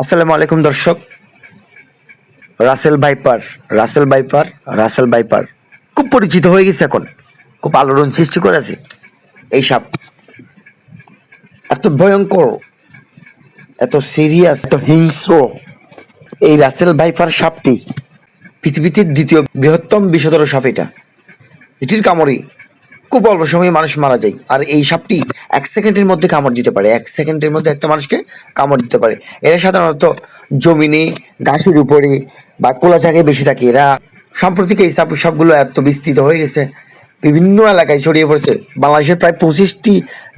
আসসালামু আলাইকুম, দর্শক। রাসেল বাইপার রাসেল বাইপার রাসেল বাইপার খুব পরিচিত হয়ে গেছে এখন। খুব আলোড়ন সৃষ্টি করেছে এই সাপ। এত ভয়ঙ্কর, এত সিরিয়াস এত হিংস্র এই রাসেল ভাইপার সাপটি। পৃথিবীতে দ্বিতীয় বৃহত্তম বিষধর সাপ এটা। এটির কামড়ে খুব অল্প সময়ে মানুষ মারা যায়। আর এই সাপটি এক সেকেন্ডের মধ্যে কামড় দিতে পারে। এক সেকেন্ডের মধ্যে একটা মানুষকে কামড় দিতে পারে। এরা সাধারণত জমিনে, ঘাসের উপরে বা কোলা জায়গায় বেশি থাকে। এরা সাম্প্রতিক এই সাপ সাপগুলো এত বিস্তৃত হয়ে গেছে, বিভিন্ন এলাকায় ছড়িয়ে পড়েছে। বাংলাদেশের প্রায় পঁচিশটি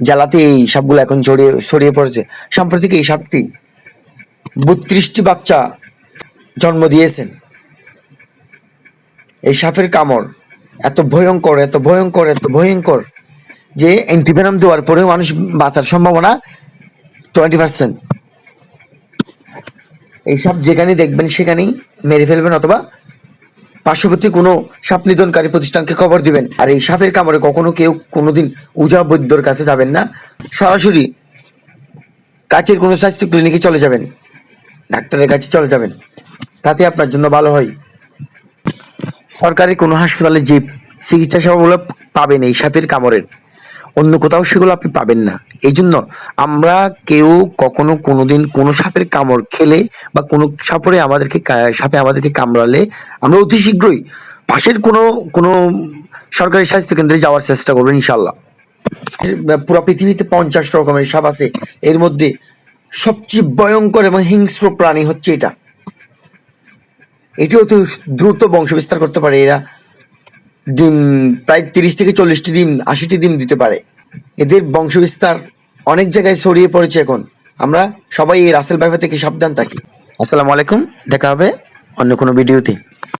জেলাতে এই সাপগুলো এখন ছড়িয়ে ছড়িয়ে পড়েছে। সাম্প্রতিক এই সাপটি বত্রিশটি বাচ্চা জন্ম দিয়েছেন। এই সাপের কামড় এত ভয়ঙ্কর এত ভয়ঙ্কর এত ভয়ঙ্কর যে অ্যান্টিভেনাম দেওয়ার পরেও মানুষ বাঁচার সম্ভাবনা টোয়েন্টি পার্সেন্ট এইসব যেখানে দেখবেন সেখানেই মেরে ফেলবেন অথবা পার্শ্ববর্তী কোনো সাপ নিধনকারী প্রতিষ্ঠানকে খবর দিবেন। আর এই সাপের কামড়ে কখনো কেউ কোনোদিন উজা বৈদ্যর কাছে যাবেন না। সরাসরি কাছের কোনো স্বাস্থ্য ক্লিনিকে চলে যাবেন। ডাক্তারের কাছে চলে যাবেন। তাতে আপনার জন্য ভালো হয়। সরকারি কোনো হাসপাতালে যে চিকিৎসা সেবাগুলো পাবেন এই সাপের কামড়ের, অন্য কোথাও সেগুলো আপনি পাবেন না। এই জন্য আমরা কেউ কখনো কোনোদিন কোনো সাপের কামড় খেলে বা কোনো সাপরে আমাদেরকে সাপে আমাদেরকে কামড়ালে আমরা অতি শীঘ্রই পাশের কোনো কোনো সরকারি স্বাস্থ্য কেন্দ্রে যাওয়ার চেষ্টা করবেন ইনশাল্লাহ পুরো পৃথিবীতে পঞ্চাশ রকমের সাপ আছে। এর মধ্যে সবচেয়ে ভয়ঙ্কর এবং হিংস্র প্রাণী হচ্ছে এটা। এটিও অতি দ্রুত বংশ বিস্তার করতে পারে। এরা ডিম, প্রায় তিরিশ থেকে চল্লিশটি ডিম, আশিটি ডিম দিতে পারে। এদের বংশ বিস্তার অনেক জায়গায় ছড়িয়ে পড়েছে এখন। আমরা সবাই এই রাসেল ভাইভা থেকে সাবধান থাকি। আসসালামু আলাইকুম, দেখা হবে অন্য কোনো ভিডিওতে।